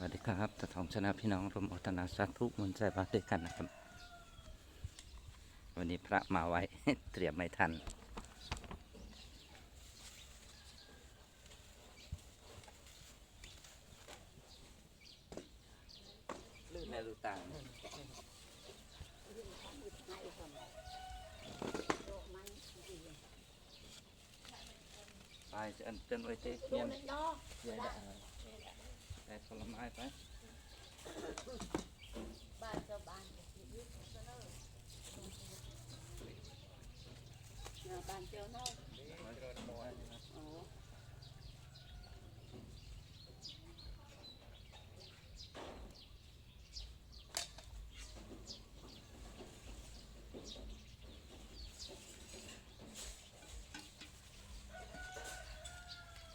สวัสดีครับตะทองชนะพี่น้องรวมอัตนาสาธุมนใจบาด้วยกันนะครับ วันนี้พระมาไว้ เตรียมไม่ทัน ลื่นในรูตังไปจะอันเตือนไว้เต้เงียนเยอะได้ แต่ผลไม้ไปบ้านเจ้าบ้านเสนออบ้านเจ้าเนาะโ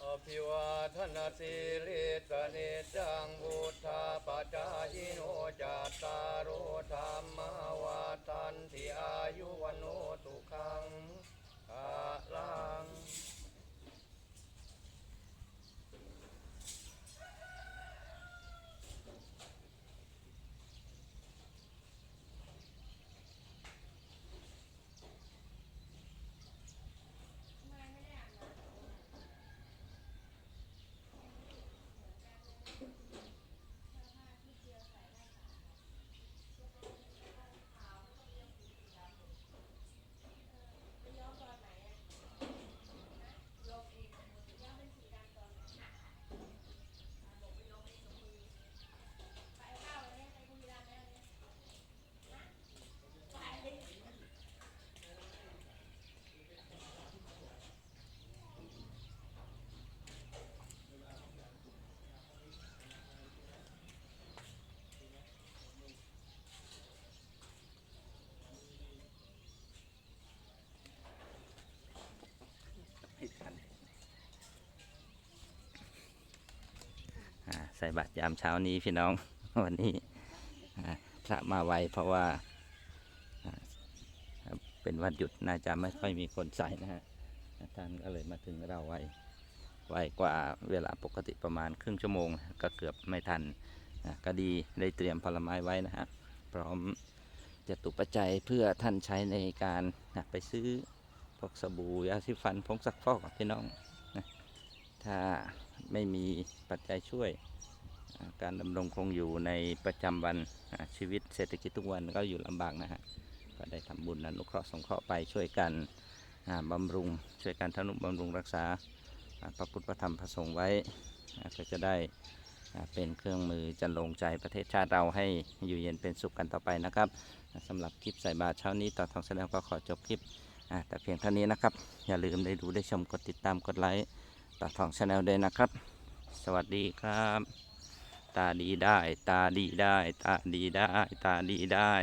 อ้ อ ภิวาทนาสิริสนิจังบุทธาปจายโนจัตตารโอธรรมวาทันติอายุวันโนตุขังภาลัง ไม่ทันอ่าใส่บาตรยามเช้านี้พี่น้อง วันนี้พระมาไวเพราะว่าเป็นวันหยุดน่าจะไม่ค่อยมีคนใส่นะฮะท่านก็เลยมาถึงเราไวไวกว่าเวลาปกติประมาณครึ่งชั่วโมง ก็เกือบไม่ทันก็ดีได้เตรียมผลไม้ไว้นะฮะพร้อมจะตุปัจจัยเพื่อท่านใช้ในการไปซื้อพวกสบู่ยาสีฟันผงซักฟอกพี่น้องถ้าไม่มีปัจจัยช่วย การดำรงคงอยู่ในประจำวันชีวิตเศรษฐกิจทุกวันก็อยู่ลำบากนะฮะก็ได้ทำบุญอนุเคราะห์สงเคราะห์ไปช่วยกันบำรุง ช่วยกันทนุบำรุงรักษาพระพุทธพระธรรมพระสงฆ์ไว้ก็จะได้เป็นเครื่องมือจันลงใจประเทศชาติเราให้อยู่เย็นเป็นสุขกันต่อไปนะครับสำหรับคลิปใส่บาตรเช้านี้ต่อทองแสดงก็ขอจบคลิปแต่เพียงเท่านี้นะครับ อย่าลืมได้ดูได้ชมกดติดตามกดไลค์ต่อทองชาแนลด้วยนะครับ สวัสดีครับ ตาดีได้ ตาดีได้ ตาดีได้ ตาดีได้